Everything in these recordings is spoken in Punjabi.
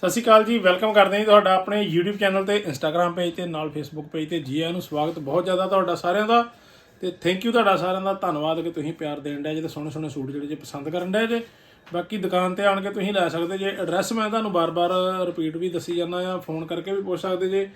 ਸਤਿ ਸ਼੍ਰੀ ਅਕਾਲ ਜੀ, ਵੈਲਕਮ ਕਰਦੇ ਹਾਂ ਜੀ ਤੁਹਾਡਾ ਆਪਣੇ YouTube ਚੈਨਲ ਤੇ, Instagram ਪੇਜ ਤੇ, ਨਾਲ Facebook ਪੇਜ ਤੇ। ਜੀ ਆਇਆਂ ਨੂੰ ਸਵਾਗਤ ਬਹੁਤ ਜ਼ਿਆਦਾ ਤੁਹਾਡਾ ਸਾਰਿਆਂ ਦਾ ਤੇ ਥੈਂਕ ਯੂ ਤੁਹਾਡਾ ਸਾਰਿਆਂ ਦਾ। ਧੰਨਵਾਦ ਕਿ ਤੁਸੀਂ ਪਿਆਰ ਦੇਣ ਡਿਆ ਜੇ ਤੇ ਸੋਹਣੇ ਸੋਹਣੇ ਸੂਟ ਜਿਹੜੇ ਜੇ ਪਸੰਦ ਕਰਨ ਡਿਆ ਜੇ। ਬਾਕੀ ਦੁਕਾਨ ਤੇ ਆਣ ਕੇ ਤੁਸੀਂ ਲੈ ਸਕਦੇ ਜੇ। ਐਡਰੈਸ ਮੈਂ ਤੁਹਾਨੂੰ ਬਾਰ-ਬਾਰ ਰਿਪੀਟ ਵੀ ਦੱਸੀ ਜਾਂਦਾ ਆ ਫੋਨ ਕਰਕੇ ਵੀ ਪੁੱਛ ਸਕਦੇ ਜੇ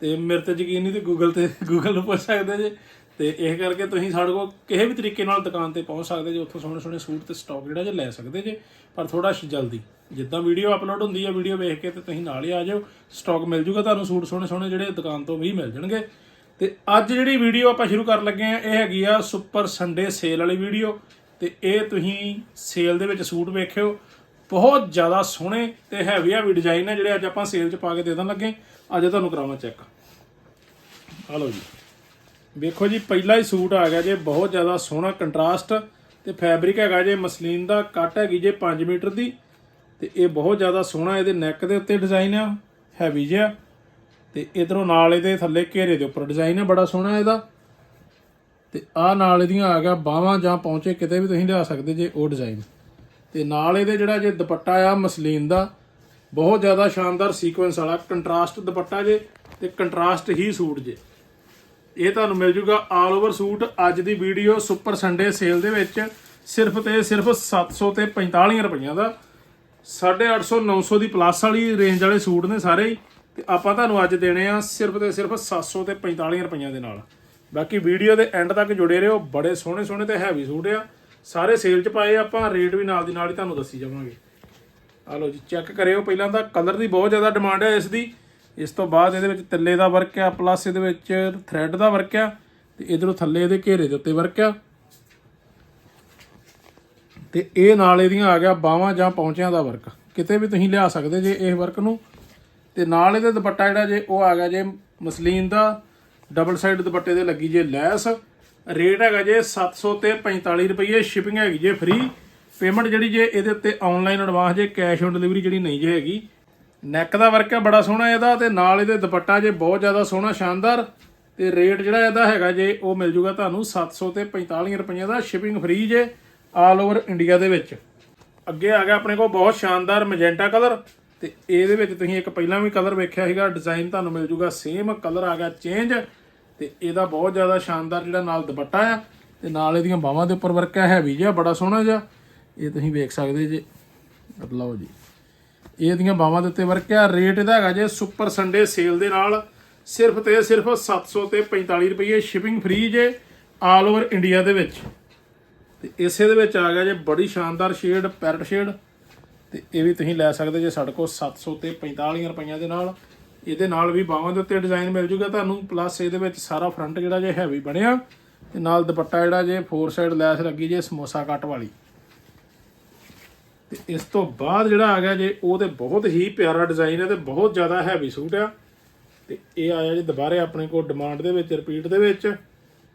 ਤੇ ਮੇਰੇ ਤੇ ਯਕੀਨ ਨਹੀਂ ਤੇ ਗੂਗਲ ਤੇ ਗੂਗਲ ਨੂੰ ਪੁੱਛ ਸਕਦੇ ਜੇ। ਤੇ ਇਹ ਕਰਕੇ ਤੁਸੀਂ ਸਾਡੇ ਕੋਲ ਕਿਸੇ ਵੀ ਤਰੀਕੇ ਨਾਲ ਦੁਕਾਨ ਤੇ ਪਹੁੰਚ ਸਕਦੇ ਜੇ, ਉੱਥੋਂ ਸੋਹਣੇ ਸੋਹਣੇ ਸੂਟ ਤੇ ਸਟਾਕ ਜਿਹੜਾ ਜੇ ਲੈ ਸਕਦੇ ਜੇ, ਪਰ ਥੋੜਾ ਜਲਦੀ। ਜਿੱਦਾਂ ਵੀਡੀਓ ਅਪਲੋਡ ਹੁੰਦੀ ਹੈ ਵੀਡੀਓ ਵੇਖ ਕੇ ਤੇ ਤੁਸੀਂ ਨਾਲ ਹੀ ਆ ਜਾਓ ਸਟਾਕ ਮਿਲ ਜੂਗਾ ਤੁਹਾਨੂੰ, ਸੂਟ ਸੋਹਣੇ ਸੋਹਣੇ ਜਿਹੜੇ ਦੁਕਾਨ ਤੋਂ ਵੀ ਮਿਲ ਜਾਣਗੇ। ਤੇ ਅੱਜ ਜਿਹੜੀ ਵੀਡੀਓ ਆਪਾਂ ਸ਼ੁਰੂ ਕਰਨ ਲੱਗੇ ਆ, ਇਹ ਹੈਗੀ ਆ ਸੁਪਰ ਸੰਡੇ ਸੇਲ ਵਾਲੀ ਵੀਡੀਓ ਤੇ ਇਹ ਤੁਸੀਂ ਸੇਲ ਦੇ ਵਿੱਚ ਸੂਟ ਵੇਖਿਓ, ਬਹੁਤ ਜ਼ਿਆਦਾ ਸੋਹਣੇ ਤੇ ਹੈਵੀ ਹੈਵੀ ਡਿਜ਼ਾਈਨ ਨੇ ਜਿਹੜੇ ਅੱਜ ਆਪਾਂ ਸੇਲ 'ਚ ਪਾ ਕੇ ਦੇ ਦੇਣ ਲੱਗੇ। ਅੱਜ ਤੁਹਾਨੂੰ ਕਰਾਵਾਂ ਚੈੱਕ ਆ ਲਓ ਜੀ। ਵੇਖੋ ਜੀ, ਪਹਿਲਾ ਹੀ ਸੂਟ ਆ ਗਿਆ ਜੇ, ਬਹੁਤ ਜ਼ਿਆਦਾ ਸੋਹਣਾ ਕੰਟਰਾਸਟ ਤੇ ਫੈਬਰਿਕ ਹੈਗਾ ਜੇ, ਮਸਲੀਨ ਦਾ, ਕੱਟ ਹੈਗੀ ਜੇ 5 ਮੀਟਰ ਦੀ, ਤੇ ਇਹ ਬਹੁਤ ਜ਼ਿਆਦਾ ਸੋਹਣਾ, ਇਹਦੇ ਨੈਕ ਦੇ ਉੱਤੇ ਡਿਜ਼ਾਈਨ ਆ ਹੈਵੀ ਜਿਹਾ, ਤੇ ਇਧਰੋਂ ਨਾਲ ਇਹਦੇ ਥੱਲੇ ਘੇਰੇ ਦੇ ਉੱਪਰ ਡਿਜ਼ਾਈਨ ਆ, ਬੜਾ ਸੋਹਣਾ ਇਹਦਾ। ਤੇ ਆਹ ਨਾਲ ਇਹਦੀਆਂ ਆ ਗਿਆ ਬਾਹਾਂ, ਜਾਂ ਪਹੁੰਚੇ ਕਿਤੇ ਵੀ ਤੁਸੀਂ ਲਿਆ ਸਕਦੇ ਜੇ ਉਹ ਡਿਜ਼ਾਈਨ ਤੇ ਨਾਲ ਇਹਦੇ ਜਿਹੜਾ ਜੇ ਦੁਪੱਟਾ ਆ, ਮਸਲੀਨ ਦਾ, ਬਹੁਤ ਜ਼ਿਆਦਾ ਸ਼ਾਨਦਾਰ ਸੀਕੁਐਂਸ ਵਾਲਾ, ਕੰਟਰਾਸਟ ਦੁਪੱਟਾ ਜੇ, ਤੇ ਕੰਟਰਾਸਟ ਹੀ ਸੂਟ ਜੇ। ਇਹ ਤੁਹਾਨੂੰ ਮਿਲ ਜੂਗਾ ਆਲ ਓਵਰ ਸੂਟ ਅੱਜ ਦੀ ਵੀਡੀਓ ਸੁਪਰ ਸੰਡੇ ਸੇਲ ਦੇ ਵਿੱਚ ਸਿਰਫ ਤੇ ਸਿਰਫ 700 ਤੇ 45 ਰੁਪਈਆਂ ਦਾ। 850 900 ਦੀ ਪਲੱਸ ਵਾਲੀ ਰੇਂਜ ਵਾਲੇ ਸੂਟ ਨੇ ਸਾਰੇ ਹੀ। ਤੇ ਆਪਾਂ ਤੁਹਾਨੂੰ ਅੱਜ ਦੇਣੇ ਆ ਸਿਰਫ ਤੇ ਸਿਰਫ 700 ਤੇ 45 ਰੁਪਈਆਂ ਦੇ ਨਾਲ। ਬਾਕੀ ਵੀਡੀਓ ਦੇ ਐਂਡ ਤੱਕ ਜੁੜੇ ਰਹੋ। ਬੜੇ ਸੋਹਣੇ ਸੋਹਣੇ ਤੇ ਹੈਵੀ ਸੂਟ ਆ। ਸਾਰੇ ਸੇਲ 'ਚ ਪਾਏ ਆਪਾਂ ਰੇਟ ਵੀ ਨਾਲ ਦੀ ਨਾਲ ਹੀ ਤੁਹਾਨੂੰ ਦੱਸੀ ਜਾਵਾਂਗੇ। ਆ ਲਓ ਜੀ ਚੈੱਕ ਕਰਿਓ। ਪਹਿਲਾਂ ਤਾਂ ਕਲਰ ਦੀ ਬਹੁਤ ਜ਼ਿਆਦਾ ਡਿਮਾਂਡ ਹੈ ਇਸ ਦੀ। ਇਸ ਤੋਂ ਬਾਅਦ ਇਹਦੇ ਵਿੱਚ ਤਿੱਲੇ ਦਾ ਵਰਕ ਆ ਪਲੱਸ ਇਹਦੇ ਵਿੱਚ ਥ੍ਰੈਡ ਦਾ ਵਰਕ ਆ, ਤੇ ਇਧਰੋਂ ਥੱਲੇ ਇਹਦੇ ਘੇਰੇ ਦੇ ਉੱਤੇ ਵਰਕ ਆ। ਤੇ ਇਹ ਨਾਲ ਇਹਦੀਆਂ ਆ ਗਿਆ ਬਾਹਾਂ ਜਾਂ ਪੌਂਚਿਆਂ ਦਾ ਵਰਕ। ਕਿਤੇ ਵੀ ਤੁਸੀਂ ਲਿਆ ਸਕਦੇ ਜੇ ਇਹ ਵਰਕ ਨੂੰ। ਤੇ ਨਾਲ ਇਹਦੇ ਦੁਪੱਟਾ ਜਿਹੜਾ ਜੇ ਉਹ ਆ ਗਿਆ ਜੇ ਮਸਲੀਨ ਦਾ ਡਬਲ ਸਾਈਡ ਦੁਪੱਟੇ ਦੇ ਲੱਗੀ ਜੇ ਲੈਸ। ਰੇਟ ਹੈਗਾ ਜੇ 700 ਤੇ 45 ਰੁਪਏ ਸ਼ਿਪਿੰਗ ਹੈਗੀ ਜੇ ਫ੍ਰੀ ਪੇਮੈਂਟ ਜਿਹੜੀ ਜੇ ਇਹਦੇ ਉੱਤੇ ਆਨਲਾਈਨ ਐਡਵਾਂਸ ਜੇ ਕੈਸ਼ ਔਨ ਡਿਲੀਵਰੀ ਜਿਹੜੀ ਨਹੀਂ ਜੇ ਹੈਗੀ ਨੈਕ ਦਾ ਵਰਕ ਹੈ, ਬੜਾ ਸੋਹਣਾ ਇਹਦਾ ਤੇ ਨਾਲ ਇਹਦੇ ਦੁਪੱਟਾ ਜੇ ਬਹੁਤ ਜ਼ਿਆਦਾ ਸੋਹਣਾ, ਸ਼ਾਨਦਾਰ। ਤੇ ਰੇਟ ਜਿਹੜਾ ਇਹਦਾ ਹੈਗਾ ਜੇ, ਉਹ ਮਿਲ ਜੂਗਾ ਤੁਹਾਨੂੰ 700 ਤੇ 45 ਰੁਪਈਆ ਦਾ ਸ਼ਿਪਿੰਗ ਫ੍ਰੀ ਜੇ ਆਲ ਓਵਰ ਇੰਡੀਆ ਦੇ ਵਿੱਚ। ਅੱਗੇ ਆ ਗਿਆ ਆਪਣੇ ਕੋਲ ਬਹੁਤ ਸ਼ਾਨਦਾਰ ਮੈਜੈਂਟਾ ਕਲਰ ਤੇ ਇਹਦੇ ਵਿੱਚ ਤੁਸੀਂ ਇੱਕ ਪਹਿਲਾਂ ਵੀ ਕਲਰ ਵੇਖਿਆ ਸੀਗਾ ਡਿਜ਼ਾਈਨ ਤੁਹਾਨੂੰ ਮਿਲ ਜੂਗਾ ਸੇਮ ਕਲਰ ਆ ਗਿਆ ਚੇਂਜ ਤੇ ਇਹਦਾ ਬਹੁਤ ਜ਼ਿਆਦਾ ਸ਼ਾਨਦਾਰ ਜਿਹੜਾ ਨਾਲ ਦੁਪੱਟਾ ਆ ਤੇ ਨਾਲ ਇਹਦੀਆਂ ਬਾਹਾਂ ਦੇ ਉੱਪਰ ਵਰਕ ਹੈ ਹੈਵੀ ਜਿਹਾ, ਬੜਾ ਸੋਹਣਾ ਜਿਹਾ। ਇਹ ਤੁਸੀਂ ਵੇਖ ਸਕਦੇ ਜੇ। ਲਓ ਜੀ। ਇਹਦੀਆਂ ਬਾਹਾਂ ਦੇ ਉੱਤੇ ਵਰਕ ਆ ਰੇਟ ਇਹਦਾ ਹੈਗਾ ਜੇ ਸੁਪਰ ਸੰਡੇ ਸੇਲ ਦੇ ਨਾਲ ਸਿਰਫ ਤੇ ਸਿਰਫ 700 ਤੇ 45 ਰੁਪਏ ਸ਼ਿਪਿੰਗ ਫ੍ਰੀ ਜੇ ਆਲ ਓਵਰ ਇੰਡੀਆ ਦੇ ਵਿੱਚ। ਤੇ ਇਸੇ ਦੇ ਵਿੱਚ ਆ ਗਿਆ ਜੇ ਬੜੀ ਸ਼ਾਨਦਾਰ ਸ਼ੇਡ ਪੈਰਟ ਸ਼ੇਡ ਤੇ ਇਹ ਵੀ ਤੁਸੀਂ ਲੈ ਸਕਦੇ ਜੇ ਸਾਡੇ ਕੋਲ 700 ਤੇ 45 ਰੁਪਈਆਂ ਦੇ ਨਾਲ। ਇਹਦੇ ਨਾਲ ਵੀ ਬਾਹਾਂ ਦੇ ਉੱਤੇ ਡਿਜ਼ਾਈਨ ਮਿਲ ਜੂਗਾ ਤੁਹਾਨੂੰ ਪਲੱਸ ਇਹਦੇ ਵਿੱਚ ਸਾਰਾ ਫਰੰਟ ਜਿਹੜਾ ਜੇ ਹੈਵੀ ਬਣਿਆ। ਤੇ ਨਾਲ ਦੁਪੱਟਾ ਜਿਹੜਾ ਜੇ ਫੋਰ ਸਾਈਡ ਲੈਸ ਲੱਗੀ ਜੇ ਸਮੋਸਾ ਕੱਟ ਵਾਲੀ। ਤੇ ਇਸ ਤੋਂ ਬਾਅਦ ਜਿਹੜਾ ਆ ਗਿਆ ਜੇ, ਉਹ ਤੇ ਬਹੁਤ ਹੀ ਪਿਆਰਾ ਡਿਜ਼ਾਈਨ ਹੈ ਤੇ ਬਹੁਤ ਜ਼ਿਆਦਾ ਹੈਵੀ ਸੂਟ ਆ। ਤੇ ਇਹ ਆਇਆ ਜੀ ਦੁਬਾਰੇ ਆਪਣੇ ਕੋਲ ਡਿਮਾਂਡ ਦੇ ਵਿੱਚ ਰਿਪੀਟ ਦੇ ਵਿੱਚ।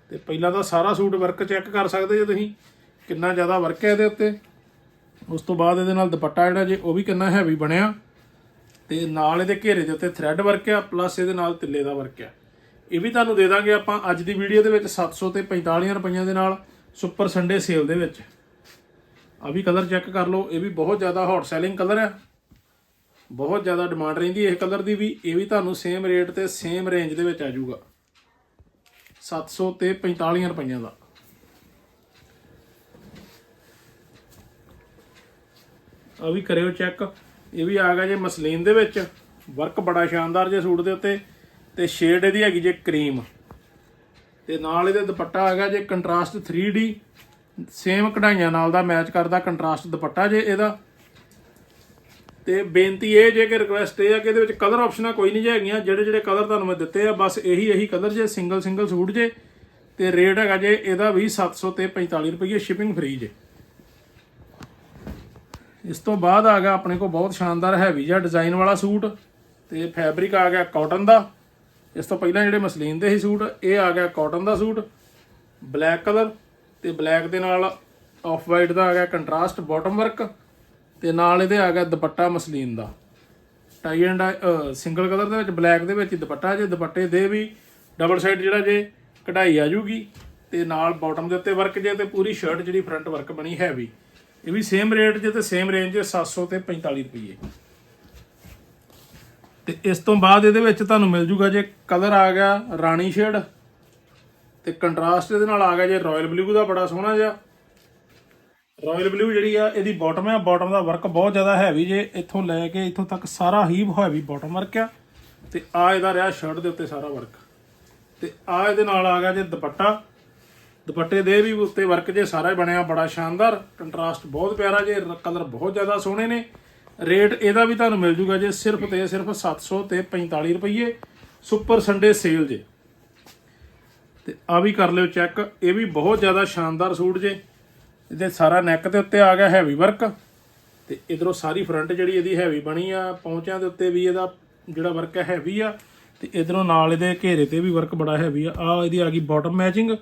ਤੇ ਪਹਿਲਾਂ ਤਾਂ ਸਾਰਾ ਸੂਟ ਵਰਕ ਚੈੱਕ ਕਰ ਸਕਦੇ ਜੇ ਤੁਸੀਂ, ਕਿੰਨਾ ਜ਼ਿਆਦਾ ਵਰਕ ਹੈ ਇਹਦੇ ਉੱਤੇ। ਉਸ ਤੋਂ ਬਾਅਦ ਇਹਦੇ ਨਾਲ ਦੁਪੱਟਾ ਜਿਹੜਾ ਜੇ, ਉਹ ਵੀ ਕਿੰਨਾ ਹੈਵੀ ਬਣਿਆ। ਤੇ ਨਾਲ ਇਹਦੇ ਘੇਰੇ ਦੇ ਉੱਤੇ ਥ੍ਰੈਡ ਵਰਕ ਆ ਪਲੱਸ ਇਹਦੇ ਨਾਲ ਤਿੱਲੇ ਦਾ ਵਰਕ ਆ। ਇਹ ਵੀ ਤੁਹਾਨੂੰ ਦੇ ਦਾਂਗੇ ਆਪਾਂ ਅੱਜ ਦੀ ਵੀਡੀਓ ਦੇ ਵਿੱਚ 700 ਤੇ 45 ਰੁਪਈਆਂ ਦੇ ਨਾਲ ਸੁਪਰ ਸੰਡੇ ਸੇਲ ਦੇ ਵਿੱਚ। ਆ ਵੀ ਕਲਰ ਚੈੱਕ ਕਰ ਲਓ, ਇਹ ਵੀ ਬਹੁਤ ਜ਼ਿਆਦਾ ਹੌਟ ਸੈਲਿੰਗ ਕਲਰ ਹੈ ਬਹੁਤ ਜ਼ਿਆਦਾ ਡਿਮਾਂਡ ਰਹਿੰਦੀ ਇਹ ਕਲਰ ਦੀ ਵੀ, ਇਹ ਵੀ ਤੁਹਾਨੂੰ ਸੇਮ ਰੇਟ ਤੇ ਸੇਮ ਰੇਂਜ ਦੇ ਵਿੱਚ ਆ ਜਾਊਗਾ। 700 ਤੇ 45 ਰੁਪਈਆਂ ਦਾ। ਆ ਵੀ ਕਰਿਓ ਚੈੱਕ। ਇਹ ਵੀ ਆ ਗਿਆ ਜੇ ਮਸਲੀਨ ਦੇ ਵਿੱਚ। ਵਰਕ ਬੜਾ ਸ਼ਾਨਦਾਰ ਜੇ ਸੂਟ ਦੇ ਉੱਤੇ। ਤੇ ਸ਼ੇਡ ਇਹਦੀ ਹੈਗੀ ਜੇ ਕਰੀਮ ਤੇ ਨਾਲ ਇਹਦੇ ਦੁਪੱਟਾ ਆ ਗਿਆ ਜੇ ਕੰਟਰਾਸਟ 3D ਸੇਮ ਕਢਾਈਆਂ ਨਾਲ ਦਾ ਮੈਚ ਕਰਦਾ ਕੰਟਰਾਸਟ ਦੁਪੱਟਾ ਜੇ ਇਹਦਾ। ਤੇ ਬੇਨਤੀ ਇਹ ਜੇ ਕਿ ਰਿਕੁਐਸਟ ਇਹ ਆ ਕਿ ਇਹਦੇ ਵਿੱਚ ਕਲਰ ਆਪਸ਼ਨਾਂ ਕੋਈ ਨਹੀਂ ਜੇ ਹੈਗੀਆਂ, ਜਿਹੜੇ ਜਿਹੜੇ ਕਲਰ ਤੁਹਾਨੂੰ ਮੈਂ ਦਿੱਤੇ ਆ, ਬਸ ਇਹੀ ਇਹੀ ਕਲਰ ਜੇ ਸਿੰਗਲ ਸਿੰਗਲ ਸੂਟ ਜੇ। ਤੇ ਰੇਟ ਹੈਗਾ ਜੇ ਇਹਦਾ ਵੀ 700 ਤੇ 45 ਰੁਪਏ ਸ਼ਿਪਿੰਗ ਫ੍ਰੀ ਜੇ। ਇਸ ਤੋਂ ਬਾਅਦ ਆ ਗਿਆ ਆਪਣੇ ਕੋਲ ਬਹੁਤ ਸ਼ਾਨਦਾਰ ਹੈਵੀ ਜਿਹਾ ਡਿਜ਼ਾਈਨ ਵਾਲਾ ਸੂਟ, ਤੇ ਫੈਬਰਿਕ ਆ ਗਿਆ ਕਾਟਨ ਦਾ। ਇਸ ਤੋਂ ਪਹਿਲਾਂ ਜਿਹੜੇ ਮਸਲੀਨ ਦੇ ਸੀ ਸੂਟ, ਇਹ ਆ ਗਿਆ ਕਾਟਨ ਦਾ ਸੂਟ। ਬਲੈਕ ਕਲਰ ਤੇ ਬਲੈਕ ਦੇ ਨਾਲ ਆਫ ਵਾਈਟ ਦਾ ਆ ਗਿਆ ਕੰਟਰਾਸਟ ਬਾਟਮ ਵਰਕ ਤੇ ਨਾਲ ਇਹਦੇ ਆ ਗਿਆ ਦੁਪੱਟਾ ਮਸਲੀਨ ਦਾ। ਟਾਈ ਐਂਡ ਸਿੰਗਲ ਕਲਰ ਦੇ ਵਿੱਚ ਬਲੈਕ ਦੇ ਵਿੱਚ ਦੁਪੱਟਾ, ਜੇ ਦੁਪੱਟੇ ਦੇ ਵੀ ਡਬਲ ਸਾਈਡ ਜਿਹੜਾ ਜੇ ਕਢਾਈ ਆ ਜੂਗੀ ਤੇ ਨਾਲ ਬਾਟਮ ਦੇ ਉੱਤੇ ਵਰਕ ਜੇ ਤੇ ਪੂਰੀ ਸ਼ਰਟ ਜਿਹੜੀ ਫਰੰਟ ਵਰਕ ਬਣੀ ਹੈਵੀ ਇਹ ਵੀ ਸੇਮ ਰੇਟ ਜੇ ਤੇ ਸੇਮ ਰੇਂਜ ਜੇ 700 ਤੇ 45 ਰੁਪਏ ਤੇ ਇਸ ਤੋਂ ਬਾਅਦ ਇਹਦੇ ਵਿੱਚ ਤੁਹਾਨੂੰ ਮਿਲ ਜੂਗਾ ਜੇ ਕਲਰ ਆ ਗਿਆ ਰਾਣੀ ਸ਼ੇਡ ਤੇ ਕੰਟਰਾਸਟ ਇਹਦੇ ਨਾਲ ਆ ਗਿਆ ਜੇ ਰਾਇਲ ਬਲੂ ਦਾ ਬੜਾ ਸੋਹਣਾ ਜਿਹਾ। ਰਾਇਲ ਬਲੂ ਜਿਹੜੀ ਆ, ਇਹਦੀ ਬਾਟਮ ਆ। ਬਾਟਮ ਦਾ ਵਰਕ ਬਹੁਤ ਜ਼ਿਆਦਾ ਹੈਵੀ ਜੇ ਇੱਥੋਂ ਲੈ ਕੇ ਇੱਥੋਂ ਤੱਕ ਸਾਰਾ ਹੀ ਹੈਵੀ ਬਾਟਮ ਵਰਕ ਆ। ਤੇ ਆ ਇਹਦਾ ਰਿਹਾ ਸ਼ਰਟ ਦੇ ਉੱਤੇ ਸਾਰਾ ਵਰਕ ਤੇ ਆ ਇਹਦੇ ਨਾਲ ਆ ਗਿਆ ਜੇ ਦੁਪੱਟਾ। ਦੁਪੱਟੇ ਦੇ ਵੀ ਉੱਤੇ ਵਰਕ ਜੇ ਸਾਰਾ ਬਣਿਆ, ਬੜਾ ਸ਼ਾਨਦਾਰ। ਕੰਟਰਾਸਟ ਬਹੁਤ ਪਿਆਰਾ ਜੇ ਕਲਰ ਬਹੁਤ ਜ਼ਿਆਦਾ ਸੋਹਣੇ ਨੇ। ਰੇਟ ਇਹਦਾ ਵੀ ਤੁਹਾਨੂੰ ਮਿਲ ਜੂਗਾ ਜੇ ਸਿਰਫ ਤੇ ਸਿਰਫ 700 ਤੇ 45 ਰੁਪਏ ਸੁਪਰ ਸੰਡੇ ਸੇਲ ਜੇ। ਤੇ ਆ ਵੀ ਕਰ ਲਿਓ ਚੈੱਕ ਇਹ ਵੀ ਬਹੁਤ ਜ਼ਿਆਦਾ ਸ਼ਾਨਦਾਰ ਸੂਟ ਜੇ। ਇਹਦੇ ਸਾਰਾ ਨੈਕ ਦੇ ਉੱਤੇ ਆ ਗਿਆ ਹੈਵੀ ਵਰਕ ਤੇ ਇਧਰੋਂ ਸਾਰੀ ਫਰੰਟ ਜਿਹੜੀ ਇਹਦੀ ਹੈਵੀ ਬਣੀ ਆ, ਪੌਂਚਿਆਂ ਦੇ ਉੱਤੇ ਵੀ ਇਹਦਾ ਜਿਹੜਾ ਵਰਕ ਹੈ ਹੈਵੀ ਆ। ਤੇ ਇਧਰੋਂ ਨਾਲ ਇਹਦੇ ਘੇਰੇ ਤੇ ਵੀ ਵਰਕ ਬੜਾ ਹੈਵੀ ਆ। ਆ ਇਹਦੀ ਆ ਗਈ ਬਾਟਮ ਮੈਚਿੰਗ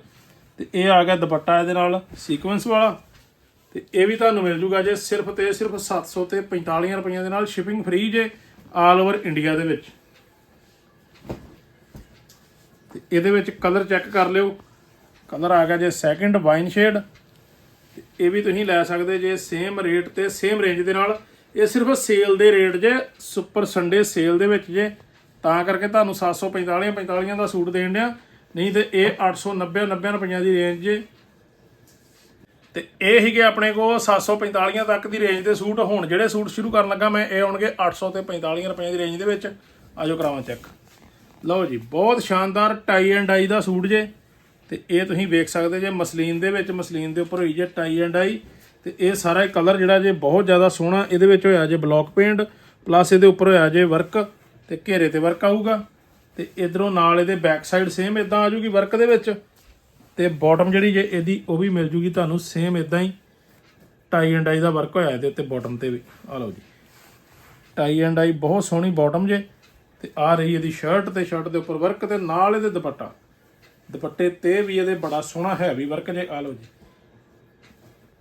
ਤੇ ਇਹ ਆ ਗਿਆ ਦੁਪੱਟਾ ਇਹਦੇ ਨਾਲ ਸੀਕੁਐਂਸ ਵਾਲਾ। ਤੇ ਇਹ ਵੀ ਤੁਹਾਨੂੰ ਮਿਲ ਜੂਗਾ ਜੇ ਸਿਰਫ ਤੇ ਸਿਰਫ 700 ਤੇ 45 ਰੁਪਈਆਂ ਦੇ ਨਾਲ ਸ਼ਿਪਿੰਗ ਫ੍ਰੀ ਜੇ ਆਲ ਓਵਰ ਇੰਡੀਆ ਦੇ ਵਿੱਚ। ਤੇ ਇਹਦੇ ਵਿੱਚ ਕਲਰ ਚੈੱਕ ਕਰ ਲਿਓ। ਕਲਰ ਆ ਗਿਆ ਜੇ ਸੈਕਿੰਡ ਵਾਈਨ ਸ਼ੇਡ ਤੇ ਇਹ ਵੀ ਤੁਸੀਂ ਲੈ ਸਕਦੇ ਜੇ ਸੇਮ ਰੇਟ ਤੇ ਸੇਮ ਰੇਂਜ ਦੇ ਨਾਲ। ਇਹ ਸਿਰਫ ਸੇਲ ਦੇ ਰੇਟ ਜੇ ਸੁਪਰ ਸੰਡੇ ਸੇਲ ਦੇ ਵਿੱਚ ਜੇ। ਤਾਂ ਕਰਕੇ ਤੁਹਾਨੂੰ 745 45 ਦਾ ਸੂਟ ਦੇਣ ਡਿਆ। ਨਹੀਂ ਤੇ ਇਹ 890 90 ਰੁਪਈਆਂ ਦੀ ਰੇਂਜ ਜੇ। ਤੇ ਇਹ ਹੀਗੇ ਆਪਣੇ ਕੋਲ 745 ਤੱਕ ਦੀ ਰੇਂਜ ਦੇ ਸੂਟ। ਹੁਣ ਜਿਹੜੇ ਸੂਟ ਸ਼ੁਰੂ ਕਰਨ ਲੱਗਾ, ਮੈਂ ਇਹ ਆਉਣਗੇ 800 ਤੇ 45 ਰੁਪਏ ਦੀ ਰੇਂਜ ਦੇ ਵਿੱਚ। ਆਜੋ ਕਰਾਵਾਂ ਚੈੱਕ ਲਓ ਜੀ, ਬਹੁਤ ਸ਼ਾਨਦਾਰ ਟਾਈ ਐਂਡ ਡਾਈ ਦਾ ਸੂਟ ਜੇ, ਤੇ ਇਹ ਤੁਸੀਂ ਵੇਖ ਸਕਦੇ ਜੇ ਮਸਲੀਨ ਦੇ ਵਿੱਚ, ਮਸਲੀਨ ਦੇ ਉੱਪਰ ਹੋਈ ਜੇ ਟਾਈ ਐਂਡ ਡਾਈ ਤੇ ਇਹ ਸਾਰਾ ਹੀ ਕਲਰ ਜਿਹੜਾ ਜੇ ਬਹੁਤ ਜ਼ਿਆਦਾ ਸੋਹਣਾ ਇਹਦੇ ਵਿੱਚ ਹੋਇਆ ਜੇ ਬਲੌਕ ਪੇਂਟ ਪਲੱਸ ਇਹਦੇ ਉੱਪਰ ਹੋਇਆ ਜੇ ਵਰਕ ਤੇ ਘੇਰੇ ਤੇ ਵਰਕ ਆਊਗਾ, ਤੇ ਇਧਰੋਂ ਨਾਲ ਇਹਦੇ ਬੈਕ ਸਾਈਡ ਸੇਮ ਇਦਾਂ ਆ ਜੂਗੀ ਵਰਕ ਦੇ ਵਿੱਚ, ਤੇ ਬਾਟਮ ਜਿਹੜੀ ਜੇ ਇਹਦੀ ਉਹ ਵੀ ਮਿਲ ਜੂਗੀ ਤੁਹਾਨੂੰ ਸੇਮ ਇਦਾਂ ਹੀ ਟਾਈ ਐਂਡ ਡਾਈ ਦਾ ਵਰਕ ਹੋਇਆ ਇਹਦੇ ਉੱਤੇ ਬਾਟਮ ਤੇ ਵੀ। ਆ ਲਓ ਜੀ। ਟਾਈ ਐਂਡ ਡਾਈ ਬਹੁਤ ਸੋਹਣੀ ਬਾਟਮ ਜੇ ਤੇ ਆ ਰਹੀ ਇਹਦੀ ਸ਼ਰਟ ਤੇ ਸ਼ਰਟ ਦੇ ਉੱਪਰ ਵਰਕ ਤੇ ਨਾਲ ਇਹਦੇ ਦੁਪੱਟਾ। ਦੁਪੱਟੇ ਤੇ ਵੀ ਇਹਦੇ ਬੜਾ ਸੋਹਣਾ ਹੈਵੀ ਵਰਕ ਜੇ ਆ ਲਓ ਜੀ।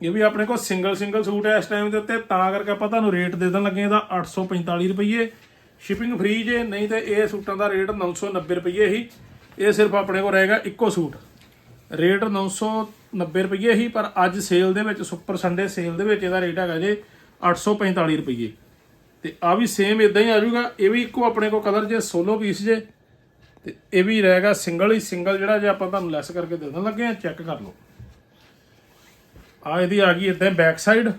ਇਹ ਵੀ ਆਪਣੇ ਕੋਲ ਸਿੰਗਲ ਸਿੰਗਲ ਸੂਟ ਹੈ ਇਸ ਟਾਈਮ ਦੇ ਉੱਤੇ, ਤਾਂ ਕਰਕੇ ਆਪਾਂ ਤੁਹਾਨੂੰ ਰੇਟ ਦੇ ਦੇਣ ਲੱਗੇ ਇਹਦਾ 845 ਰੁਪਏ ਸ਼ਿਪਿੰਗ ਫ੍ਰੀ ਜੇ, ਨਹੀਂ ਤੇ ਇਹ ਸੂਟਾਂ ਦਾ ਰੇਟ 990 ਰੁਪਏ ਹੀ। ਇਹ ਸਿਰਫ ਆਪਣੇ ਕੋਲ ਰਹੇਗਾ ਇੱਕੋ ਸੂਟ। ਰੇਟ 990 ਰੁਪਏ ਹੀ, ਪਰ ਅੱਜ ਸੇਲ ਦੇ ਵਿੱਚ, ਸੁਪਰ ਸੰਡੇ ਸੇਲ ਦੇ ਵਿੱਚ ਇਹਦਾ ਰੇਟ ਹੈਗਾ ਜੇ 845 ਰੁਪਏ ਤੇ ਆ ਵੀ ਸੇਮ ਇਦਾਂ ਹੀ ਆ ਜਾਊਗਾ। ਇਹ ਵੀ ਇੱਕੋ ਆਪਣੇ ਕੋਲ ਕਲਰ ਜੇ ਸੋਲੋ ਪੀਸ ਜੇ ਤੇ ਇਹ ਵੀ ਰਹੇਗਾ ਸਿੰਗਲ ਹੀ ਸਿੰਗਲ ਜਿਹੜਾ ਜੇ ਆਪਾਂ ਤੁਹਾਨੂੰ ਲੈਸ ਕਰਕੇ ਦੇਣ ਲੱਗੇ ਆ ਚੈੱਕ ਕਰ ਲਓ। ਆ ਇਹਦੀ ਆ ਗਈ ਇਦਾਂ ਬੈਕ ਸਾਈਡ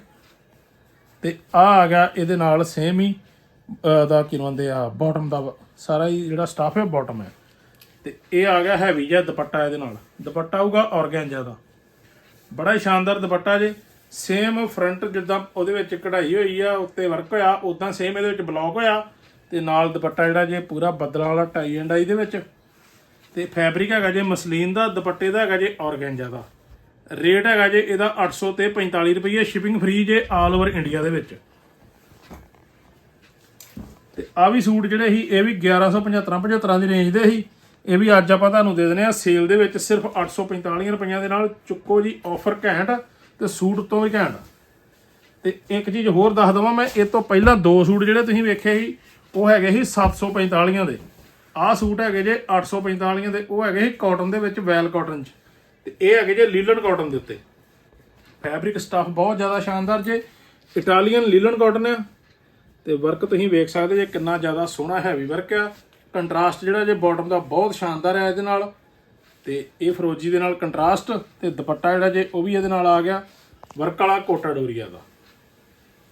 ਤੇ ਆ ਆ ਗਿਆ ਇਹਦੇ ਨਾਲ ਸੇਮ ਹੀ ਅਹ, ਦਾ ਕੀ ਕਹਿੰਦੇ ਆ ਬਾਟਮ ਦਾ ਸਾਰਾ ਹੀ ਜਿਹੜਾ ਸਟਾਫ ਹੈ ਬਾਟਮ ਹੈ। ਤੇ ਇਹ ਆ ਗਿਆ ਹੈਵੀ ਜਿਹਾ ਦੁਪੱਟਾ ਇਹਦੇ ਨਾਲ। ਦੁਪੱਟਾ ਆਊਗਾ ਔਰਗੈਂਜਾ ਦਾ। ਬੜਾ ਹੀ ਸ਼ਾਨਦਾਰ ਦੁਪੱਟਾ ਜੇ। ਸੇਮ ਫਰੰਟ ਜਿੱਦਾਂ ਉਹਦੇ ਵਿੱਚ ਕਢਾਈ ਹੋਈ ਆ, ਉੱਤੇ ਵਰਕ ਹੋਇਆ ਉਦਾਂ ਸੇਮ ਇਹਦੇ ਵਿੱਚ ਬਲੌਕ ਹੋਇਆ ਤੇ ਨਾਲ ਦੁਪੱਟਾ ਜਿਹੜਾ ਜੇ ਪੂਰਾ ਬੱਦਲਾਂ ਵਾਲਾ ਟਾਈ ਐਂਡ ਆਈ ਦੇ ਵਿੱਚ। ਤੇ ਫੈਬਰਿਕ ਹੈਗਾ ਜੇ ਮਸਲੀਨ ਦਾ, ਦੁਪੱਟੇ ਦਾ ਹੈਗਾ ਜੇ ਔਰਗੈਂਜਾ ਦਾ। ਰੇਟ ਹੈਗਾ ਜੇ ਇਹਦਾ 800 ਤੇ 45 ਰੁਪਏ ਸ਼ਿਪਿੰਗ ਫ੍ਰੀ ਜੇ ਆਲ ਓਵਰ ਇੰਡੀਆ ਦੇ ਵਿੱਚ। ਤੇ ਆ ਵੀ ਸੂਟ ਜਿਹੜੇ ਸੀ, ਇਹ ਵੀ 1175 75 ਦੀ ਰੇਂਜ ਦੇ ਸੀ। ਇਹ ਵੀ ਅੱਜ ਆਪਾਂ ਤੁਹਾਨੂੰ ਦੇ ਦਿੰਦੇ ਆ ਸੇਲ ਦੇ ਵਿੱਚ ਸਿਰਫ 845 ਰੁਪਈਆਂ ਦੇ ਨਾਲ। ਚੁੱਕੋ ਜੀ ਆਫਰ ਘੈਂਟ। ਤੇ ਸੂਟ ਤੋਂ ਵੀ ਘੈਂਟ। ਤੇ ਇੱਕ ਚੀਜ਼ ਹੋਰ ਦੱਸ ਦਵਾਂ ਮੈਂ, ਇਹ ਤੋਂ ਪਹਿਲਾਂ ਦੋ ਸੂਟ ਜਿਹੜੇ ਤੁਸੀਂ ਵੇਖੇ ਸੀ, ਉਹ ਹੈਗੇ ਸੀ 745 ਦੇ। ਆਹ ਸੂਟ ਹੈਗੇ ਜੇ 845 ਦੇ, ਉਹ ਹੈਗੇ ਸੀ ਕਾਟਨ ਦੇ ਵਿੱਚ ਵੈਲ ਕਾਟਨ ਚ। ਤੇ ਇਹ ਹੈਗੇ ਜੇ ਲੀਲਨ ਕਾਟਨ ਦੇ ਉੱਤੇ। ਫੈਬਰਿਕ ਸਟਫ ਬਹੁਤ ਜ਼ਿਆਦਾ ਸ਼ਾਨਦਾਰ ਜੇ। ਇਟਾਲੀਅਨ ਲੀਲਨ ਕਾਟਨ ਆ। ਤੇ ਵਰਕ ਤੁਸੀਂ ਵੇਖ ਸਕਦੇ ਜੇ ਕਿੰਨਾ ਜ਼ਿਆਦਾ ਸੋਹਣਾ ਹੈਵੀ ਵਰਕ ਆ। ਕੰਟਰਾਸਟ ਜਿਹੜਾ ਜੇ ਬਾਟਮ ਦਾ ਬਹੁਤ ਸ਼ਾਨਦਾਰ ਹੈ ਇਹਦੇ ਨਾਲ। ਤੇ ਇਹ ਫਰੋਜੀ ਦੇ ਨਾਲ ਕੰਟਰਾਸਟ ਤੇ ਦੁਪੱਟਾ ਜਿਹੜਾ ਜੇ ਉਹ ਵੀ ਇਹਦੇ ਨਾਲ ਆ ਗਿਆ, ਵਰਕ ਵਾਲਾ ਕੋਟਾ ਡੋਰੀਆ ਦਾ।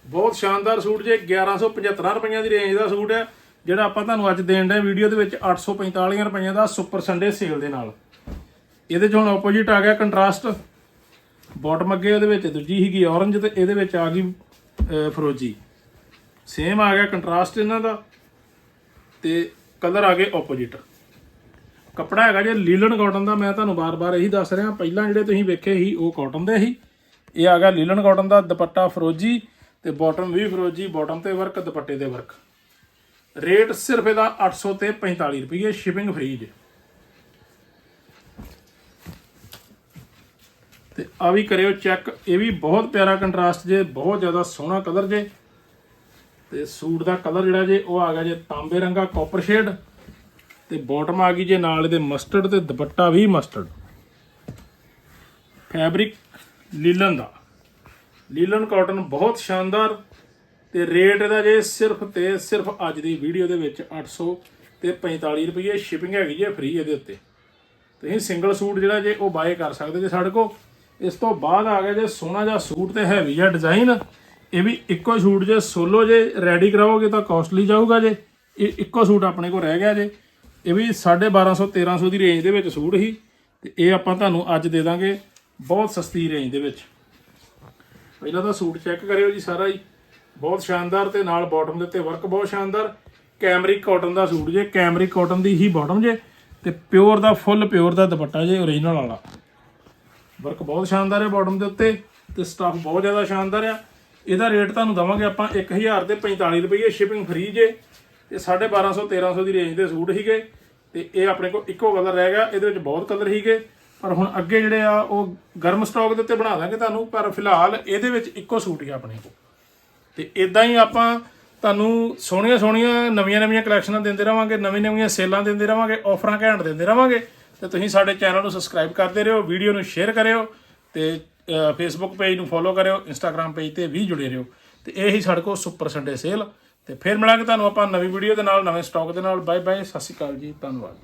ਬਹੁਤ ਸ਼ਾਨਦਾਰ ਸੂਟ ਜੇ 1175 ਰੁਪਈਆਂ ਦੀ ਰੇਂਜ ਦਾ ਸੂਟ ਹੈ, ਜਿਹੜਾ ਆਪਾਂ ਤੁਹਾਨੂੰ ਅੱਜ ਦੇਣ ਦੇ ਵੀਡੀਓ ਦੇ ਵਿੱਚ 845 ਰੁਪਈਆਂ ਦਾ ਸੁਪਰ ਸੰਡੇ ਸੇਲ ਦੇ ਨਾਲ। ਇਹਦੇ 'ਚ ਹੁਣ ਆਪੋਜੀਟ ਆ ਗਿਆ ਕੰਟਰਾਸਟ। ਬਾਟਮ ਅੱਗੇ ਉਹਦੇ ਵਿੱਚ, ਦੂਜੀ ਸੀਗੀ ਔਰੰਜ ਤੇ ਇਹਦੇ ਵਿੱਚ ਆ ਗਈ ਫਰੋਜੀ। ਸੇਮ ਆ ਗਿਆ ਕੰਟਰਾਸਟ ਇਹਨਾਂ ਦਾ ਤੇ ਕਲਰ ਆ ਗਏ ਆਪੋਜੀਟ ਕੱਪੜਾ ਹੈਗਾ ਜੇ ਲੀਲਨ ਕਾਟਨ ਦਾ, ਮੈਂ ਤੁਹਾਨੂੰ ਬਾਰ-ਬਾਰ ਇਹੀ ਦੱਸ ਰਿਹਾ, ਪਹਿਲਾਂ ਜਿਹੜੇ ਤੁਸੀਂ ਵੇਖੇ ਸੀ, ਉਹ ਕਾਟਨ ਦੇ ਸੀ। ਇਹ ਆ ਗਿਆ ਲੀਲਨ ਕਾਟਨ ਦਾ ਦੁਪੱਟਾ ਫਰੋਜੀ ਤੇ ਬਾਟਮ ਵੀ ਫਰੋਜੀ ਬਾਟਮ ਤੇ ਵਰਕ ਦੁਪੱਟੇ ਤੇ ਵਰਕ ਰੇਟ ਸਿਰਫ ਇਹਦਾ 800 ਤੇ 45 ਰੁਪਏ ਸ਼ਿਪਿੰਗ ਫ੍ਰੀ ਜੇ। ਤੇ ਆ ਵੀ ਕਰਿਓ ਚੈੱਕ ਇਹ ਵੀ ਬਹੁਤ ਪਿਆਰਾ ਕੰਟਰਾਸਟ ਜੇ, ਬਹੁਤ ਜ਼ਿਆਦਾ ਸੋਹਣਾ ਕਲਰ ਜੇ। ਤੇ ਸੂਟ ਦਾ ਕਲਰ ਜਿਹੜਾ ਜੇ, ਉਹ ਆ ਗਿਆ ਜੇ ਤਾਂਬੇ ਰੰਗਾ ਕਾਪਰ ਸ਼ੇਡ ਤੇ ਬਾਟਮ ਆ ਗਈ ਜੇ ਨਾਲ ਇਹਦੇ ਮਸਟਰਡ ਤੇ ਦੁਪੱਟਾ ਵੀ ਮਸਟਰਡ ਫੈਬਰਿਕ ਲੀਲਨ ਦਾ। ਲੀਲਨ ਕਾਟਨ ਬਹੁਤ ਸ਼ਾਨਦਾਰ ਤੇ ਰੇਟ ਇਹਦਾ ਜੇ ਸਿਰਫ ਤੇ ਸਿਰਫ ਅੱਜ ਦੀ ਵੀਡੀਓ ਦੇ ਵਿੱਚ 800 ਤੇ 45 ਰੁਪਏ ਸ਼ਿਪਿੰਗ ਹੈਗੀ ਜੇ ਫ੍ਰੀ ਇਹਦੇ ਉੱਤੇ। ਤੁਸੀਂ ਸਿੰਗਲ ਸੂਟ ਜਿਹੜਾ ਜੇ ਉਹ ਬਾਏ ਕਰ ਸਕਦੇ ਜੇ ਸਾਡੇ ਕੋ ਇਸ ਤੋਂ ਬਾਅਦ ਆ ਗਿਆ ਜੇ ਸੋਹਣਾ ਜਿਹਾ ਸੂਟ ਤੇ ਹੈਵੀ ਜਿਹਾ ਡਿਜ਼ਾਈਨ ਇਹ ਵੀ ਇੱਕੋ ਸੂਟ ਜੇ। ਸੋਲੋ ਜੇ ਰੈਡੀ ਕਰਾਓਗੇ ਤਾਂ ਕਾਸਟਲੀ ਜਾਊਗਾ ਜੇ। ਇਹ ਇੱਕੋ ਸੂਟ ਆਪਣੇ ਕੋਲ ਰਹਿ ਗਿਆ ਜੇ। ਇਹ ਵੀ 1250 1300 ਦੀ ਰੇਂਜ ਦੇ ਵਿੱਚ ਸੂਟ ਹੀ ਤੇ ਇਹ ਆਪਾਂ ਤੁਹਾਨੂੰ ਅੱਜ ਦੇ ਦਾਂਗੇ ਬਹੁਤ ਸਸਤੀ ਰੇਂਜ ਦੇ ਵਿੱਚ। ਪਹਿਲਾਂ ਤਾਂ ਸੂਟ ਚੈੱਕ ਕਰਿਓ ਜੀ ਸਾਰਾ ਹੀ। ਬਹੁਤ ਸ਼ਾਨਦਾਰ ਤੇ ਨਾਲ ਬਾਟਮ ਦੇ ਉੱਤੇ ਵਰਕ ਬਹੁਤ ਸ਼ਾਨਦਾਰ। ਕੈਮਰਿਕ ਕਾਟਨ ਦਾ ਸੂਟ ਜੇ ਕੈਮਰਿਕ ਕਾਟਨ ਦੀ ਹੀ ਬਾਟਮ ਜੇ ਤੇ ਪਿਓਰ ਦਾ ਫੁੱਲ ਪਿਓਰ ਦਾ ਦੁਪੱਟਾ ਜੇ ਓਰੀਜਨਲ ਵਾਲਾ। ਵਰਕ ਬਹੁਤ ਸ਼ਾਨਦਾਰ ਹੈ ਬਾਟਮ ਦੇ ਉੱਤੇ ਤੇ ਸਟਾਫ ਬਹੁਤ ਜ਼ਿਆਦਾ ਸ਼ਾਨਦਾਰ ਆ। ਇਹਦਾ ਰੇਟ ਤੁਹਾਨੂੰ ਦਵਾਂਗੇ ਆਪਾਂ 1000 ਤੇ 45 ਰੁਪਏ ਸ਼ਿਪਿੰਗ ਫ੍ਰੀ ਜੇ। ਤੇ 1250 1300 ਦੀ ਰੇਂਜ ਦੇ ਸੂਟ ਹੀਗੇ ਤੇ ਇਹ ਆਪਣੇ ਕੋਲ ਇੱਕੋ ਕਲਰ ਰਹਿ ਗਿਆ। ਇਹਦੇ ਵਿੱਚ ਬਹੁਤ ਕਲਰ ਹੀਗੇ ਪਰ ਹੁਣ ਅੱਗੇ ਜਿਹੜੇ ਆ, ਉਹ ਗਰਮ ਸਟਾਕ ਦੇ ਉੱਤੇ ਬਣਾ ਦਾਂਗੇ ਤੁਹਾਨੂੰ, ਪਰ ਫਿਲਹਾਲ ਇਹਦੇ ਵਿੱਚ ਇੱਕੋ ਸੂਟ ਹੀ ਆ ਆਪਣੇ ਕੋਲ। ਤੇ ਇਦਾਂ ਹੀ ਆਪਾਂ ਤੁਹਾਨੂੰ ਸੋਹਣੀਆਂ ਸੋਹਣੀਆਂ ਨਵੀਆਂ ਨਵੀਆਂ ਕਲੈਕਸ਼ਨਾਂ ਦਿੰਦੇ ਰਵਾਂਗੇ ਨਵੀਂ ਨਵੀਆਂ ਸੇਲਾਂ ਦਿੰਦੇ ਰਵਾਂਗੇ ਆਫਰਾਂ ਘੈਂਟ ਦਿੰਦੇ ਰਵਾਂਗੇ ਤੇ ਤੁਸੀਂ ਸਾਡੇ ਚੈਨਲ ਨੂੰ ਸਬਸਕ੍ਰਾਈਬ ਕਰਦੇ ਰਹੋ ਵੀਡੀਓ ਨੂੰ ਸ਼ੇਅਰ ਕਰਿਓ ਤੇ ਫੇਸਬੁੱਕ ਪੇਜ ਨੂੰ ਫੋਲੋ ਕਰਿਓ ਇੰਸਟਾਗ੍ਰam ਪੇਜ ਤੇ ਵੀ ਜੁੜੇ ਰਹੋ। ਤੇ ਇਹ ਹੀ ਸਾਡੇ ਕੋਲ ਸੁਪਰ ਸੰਡੇ ਸੇਲ ਤੇ ਫਿਰ ਮਿਲਾਂਗੇ ਤੁਹਾਨੂੰ ਆਪਾਂ ਨਵੀਂ ਵੀਡੀਓ ਦੇ ਨਾਲ, ਨਵੇਂ ਸਟਾਕ ਦੇ ਨਾਲ। ਬਾਏ ਬਾਏ ਸਤਿ ਸ਼੍ਰੀ ਅਕਾਲ ਜੀ, ਧੰਨਵਾਦ।